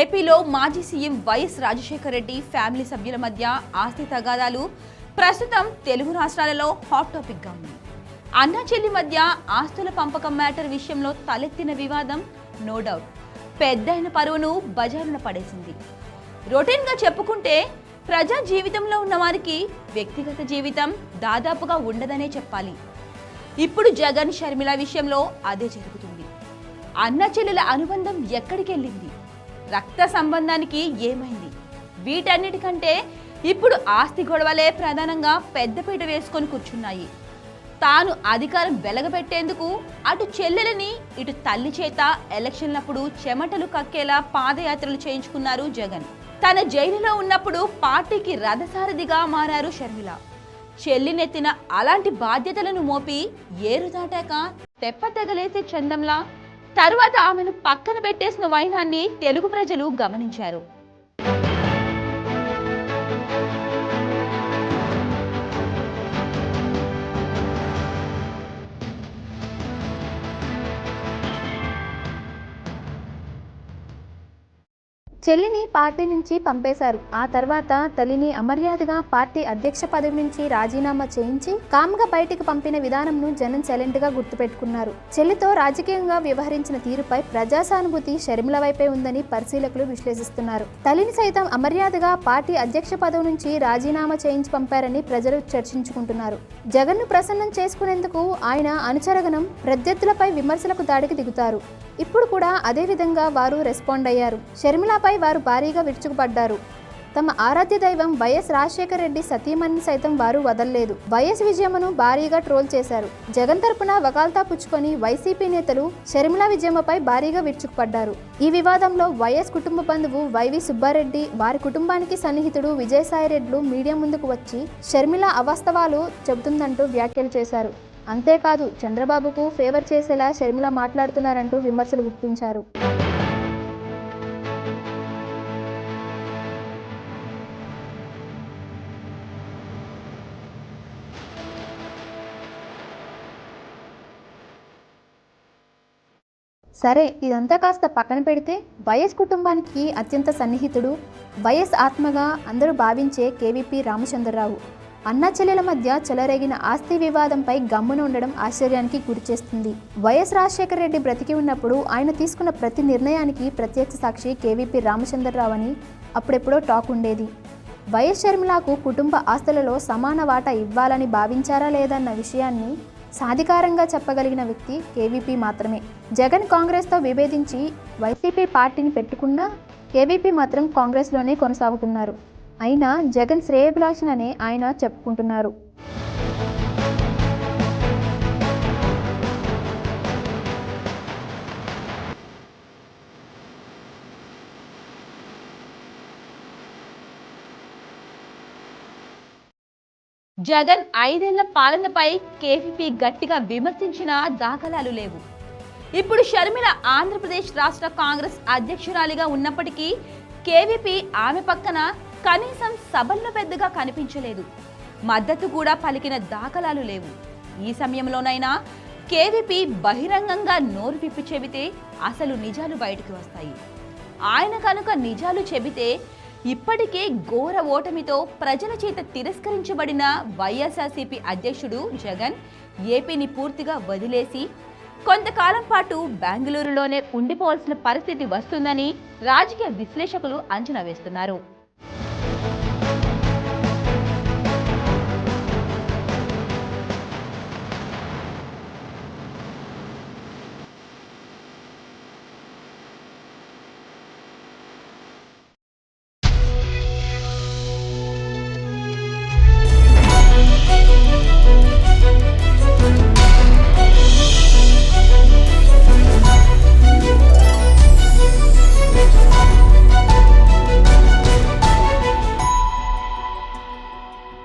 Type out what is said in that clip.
ఏపీలో మాజీ CM YS Rajasekhara Reddy family సభ్యుల మధ్య ఆస్తి తగాదాలు. ప్రస్తుతం తెలుగు రాష్ట్రాలలో హాట్ టాపిక్గా ఉంది. అన్నా చెల్లి మధ్య ఆస్తుల పంపకం మ్యాటర్ విషయంలో తలెత్తిన వివాదం నో డౌట్. పెద్దయిన పరువును బజారున పడేసింది. రొటీన్గా చెప్పుకుంటే ప్రజా జీవితంలో ఉన్న వారికి వ్యక్తిగత జీవితం దాదాపుగా ఉండదనే చెప్పాలి. ఇప్పుడు జగన్ షర్మిల విషయంలో అదే జరుగుతుంది. అన్న చెల్లెల అనుబంధం ఎక్కడికి వెళ్ళింది రక్త సంబంధానికి ఏమైంది? వీటన్నిటికంటే ఇప్పుడు ఆస్తి గొడవలే ప్రధానంగా పెద్దపీట వేసుకొని కూర్చున్నాయి. తాను అధికారం వెలగబెట్టేందుకు అటు చెల్లెలని ఇటు తల్లి చేత ఎలక్షన్లప్పుడు చెమటలు కక్కేలా పాదయాత్రలు చేయించుకున్నారు జగన్. తన జైలులో ఉన్నప్పుడు పార్టీకి రథసారథిగా మారారు షర్మిల. చెల్లినెత్తిన అలాంటి బాధ్యతలను మోపి ఏరు దాటాక తెప్పతగలేసే చందంలా తరువాత ఆమెను పక్కన పెట్టేసిన వైనాన్ని తెలుగు ప్రజలు గమనించారు. చెల్లిని పార్టీ నుంచి పంపేశారు. ఆ తర్వాత తల్లిని అమర్యాదగా పార్టీ అధ్యక్ష పదవి నుంచి రాజీనామా చేయించి కామ్గా బయటికి పంపిన విధానంను జనం సైలెంట్గా గుర్తుపెట్టుకున్నారు. చెల్లితో రాజకీయంగా వ్యవహరించిన తీరుపై ప్రజాసానుభూతి షర్మిల వైపే ఉందని పరిశీలకులు విశ్లేషిస్తున్నారు. తల్లిని సైతం అమర్యాదగా పార్టీ అధ్యక్ష పదవి నుంచి రాజీనామా చేయించి పంపారని ప్రజలు చర్చించుకుంటున్నారు. జగన్ను ప్రసన్నం చేసుకునేందుకు ఆయన అనుచరగణం ప్రత్యర్థులపై విమర్శలకు దాడికి దిగుతారు. ఇప్పుడు కూడా అదే విధంగా వారు రెస్పాండ్ అయ్యారు. షర్మిలపై వారు భారీగా విరుచుకుపడ్డారు. తమ ఆరాధ్య దైవం వైఎస్ రాజశేఖర రెడ్డి సతీమణిని సైతం వారు వదలలేదు. వైఎస్ విజయమ్మను భారీగా ట్రోల్ చేశారు. జగన్ తరపున వకాల్తా పుచ్చుకొని వైసీపీ నేతలు షర్మిల విజయమ్మపై భారీగా విరుచుకుపడ్డారు. ఈ వివాదంలో వైఎస్ కుటుంబ బంధువు వైవి సుబ్బారెడ్డి వారి కుటుంబానికి సన్నిహితుడు విజయసాయిరెడ్లు మీడియా ముందుకు వచ్చి షర్మిల అవాస్తవాలు చెబుతుందంటూ వ్యాఖ్యలు చేశారు. అంతేకాదు చంద్రబాబుకు ఫేవర్ చేసేలా షర్మిల మాట్లాడుతున్నారంటూ విమర్శలు గుప్పించారు. సరే ఇదంతా కాస్త పక్కన పెడితే వైఎస్ కుటుంబానికి అత్యంత సన్నిహితుడు వైఎస్ ఆత్మగా అందరూ భావించే కేవీపీ రామచంద్రరావు. అన్నా చెల్లెల మధ్య చెలరేగిన ఆస్తి వివాదంపై గమ్మున ఉండడం ఆశ్చర్యానికి గురిచేస్తుంది. వైఎస్ రాజశేఖర రెడ్డి బ్రతికి ఉన్నప్పుడు ఆయన తీసుకున్న ప్రతి నిర్ణయానికి ప్రత్యక్ష సాక్షి కేవీపీ రామచంద్రరావు అని అప్పుడెప్పుడో టాక్ ఉండేది. వైఎస్ షర్మిలాకు కుటుంబ ఆస్తులలో సమాన వాటా ఇవ్వాలని భావించారా లేదన్న విషయాన్ని సాధికారంగా చెప్పగలిగిన వ్యక్తి కేవీపీ మాత్రమే. జగన్ కాంగ్రెస్తో విభేదించి వైసీపీ పార్టీని పెట్టుకున్నా కేవీపీ మాత్రం కాంగ్రెస్లోనే కొనసాగుతున్నారు. అయినా జగన్ శ్రేయభిలాషననే ఆయన చెప్పుకుంటున్నారు. జగన్ ఐదేళ్ళ పాలనపై కేవీపీ గట్టిగా విమర్శించిన దాఖలాలు లేవు. ఇప్పుడు షర్మిల ఆంధ్రప్రదేశ్ రాష్ట్ర కాంగ్రెస్ అధ్యక్షురాలిగా ఉన్నప్పటికీ కేవీపీ ఆమె పక్కన కనీసం సభల్లో పెద్దగా కనిపించలేదు. మద్దతు కూడా పలికిన దాఖలాలు లేవు. ఈ సమయంలోనైనా కేవీపీ బహిరంగంగా నోరు విప్పి చెబితే అసలు నిజాలు బయటకు వస్తాయి. ఆయన కనుక నిజాలు చెబితే ఇప్పటికే ఘోర ఓటమితో ప్రజల చేత తిరస్కరించబడిన వైఎస్ఆర్సీపీ అధ్యక్షుడు జగన్ ఏపీని పూర్తిగా వదిలేసి కొంతకాలం పాటు బెంగళూరులోనే ఉండిపోవాల్సిన పరిస్థితి వస్తుందని రాజకీయ విశ్లేషకులు అంచనా వేస్తున్నారు.